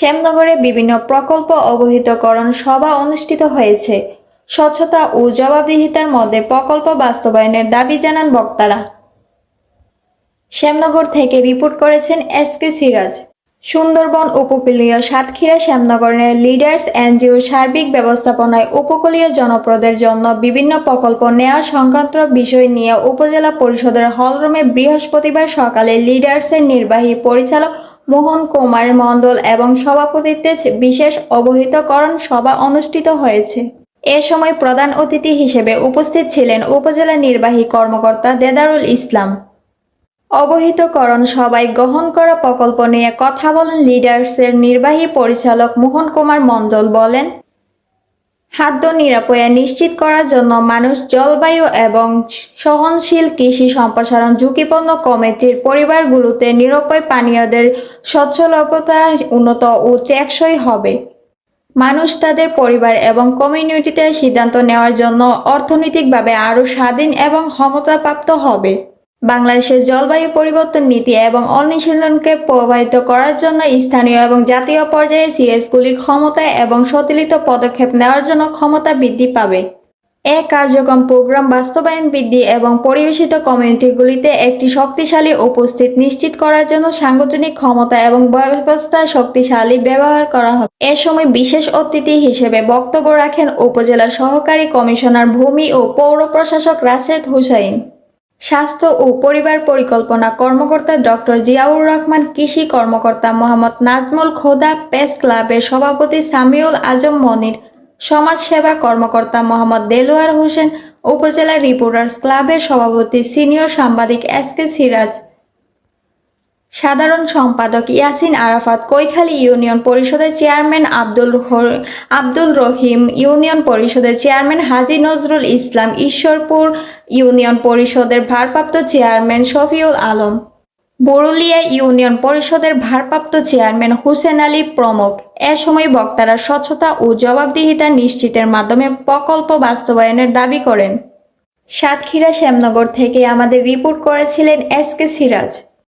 শ্যামনগরে বিভিন্ন প্রকল্প অবহিতকরণ সভা অনুষ্ঠিত হয়েছে। স্বচ্ছতা ও জবাবদিহিতার মধ্যে প্রকল্প বাস্তবায়নের দাবি জানান বক্তারা। শ্যামনগর থেকে রিপোর্ট করেছেন এস কে সিরাজ। সুন্দরবন উপকূলীয় সাতক্ষীরা শ্যামনগরের লিডার্স এনজিও সার্বিক ব্যবস্থাপনায় উপকূলীয় জনপদের জন্য বিভিন্ন প্রকল্প নেওয়া সংক্রান্ত বিষয় নিয়ে উপজেলা পরিষদের হলরুমে বৃহস্পতিবার সকালে লিডার্সের নির্বাহী পরিচালক মোহন কুমার মণ্ডল এবং সভাপতিত্বে বিশেষ অবহিতকরণ সভা অনুষ্ঠিত হয়েছে। এ সময় প্রধান অতিথি হিসেবে উপস্থিত ছিলেন উপজেলা নির্বাহী কর্মকর্তা দেদারুল ইসলাম। অবহিতকরণ সবাই গ্রহণ করা প্রকল্প নিয়ে কথা বলেন লিডার্সের নির্বাহী পরিচালক মোহন কুমার মণ্ডল বলেন খাদ্য নিরাপত্তা নিশ্চিত করার জন্য মানুষ জলবায়ু এবং সহনশীল কৃষি সম্প্রসারণ ঝুঁকিপূর্ণ কমিটির পরিবারগুলোতে নিরাপয় পানীয়দের স্বচ্ছলভ্যতা উন্নত ও টেকসই হবে। মানুষ তাদের পরিবার এবং কমিউনিটিতে সিদ্ধান্ত নেওয়ার জন্য অর্থনৈতিকভাবে আরও স্বাধীন এবং ক্ষমতাপ্রাপ্ত হবে। বাংলাদেশের জলবায়ু পরিবর্তন নীতি এবং অনুশীলনকে প্রভাবিত করার জন্য স্থানীয় এবং জাতীয় পর্যায়ে সিএসগুলির ক্ষমতা এবং সতিলিত পদক্ষেপ নেওয়ার জন্য ক্ষমতা বৃদ্ধি পাবে। এ কার্যক্রম প্রোগ্রাম বাস্তবায়ন বৃদ্ধি এবং পরিবেশিত কমিউনিটিগুলিতে একটি শক্তিশালী উপস্থিত নিশ্চিত করার জন্য সাংগঠনিক ক্ষমতা এবং ব্যবস্থা শক্তিশালী ব্যবহার করা হবে। এ সময় বিশেষ অতিথি হিসেবে বক্তব্য রাখেন উপজেলা সহকারী কমিশনার ভূমি ও পৌর প্রশাসক রাশেদ হুসাইন। স্বাস্থ্য ও পরিবার পরিকল্পনা কর্মকর্তা ডক্টর জিয়াউর রহমান, কৃষি কর্মকর্তা মোহাম্মদ নাজমুল খোদা, প্রেস ক্লাবের সভাপতি সামিউল আজম মনির, সমাজসেবা কর্মকর্তা মোহাম্মদ দেলোয়ার হোসেন, উপজেলা রিপোর্টার্স ক্লাবের সভাপতি সিনিয়র সাংবাদিক এস কে সিরাজ। সাধারণ সম্পাদক ইয়াসিন আরাফাত কৈখালী ইউনিয়ন পরিষদের চেয়ারম্যান আব্দুল আব্দুল রহিম ইউনিয়ন পরিষদের চেয়ারম্যান হাজী নজরুল ইসলাম ঈশ্বরপুর ইউনিয়ন পরিষদের ভারপ্রাপ্ত চেয়ারম্যান শফিউল আলম। বরুলিয়া ইউনিয়ন পরিষদের ভারপ্রাপ্ত চেয়ারম্যান হুসেন আলী প্রমুখ। এ সময় বক্তারা স্বচ্ছতা ও জবাবদিহিতা নিশ্চিতের মাধ্যমে প্রকল্প বাস্তবায়নের দাবি করেন। সাতক্ষীরা শ্যামনগর থেকে আমাদের রিপোর্ট করেছিলেন এস কে সিরাজ।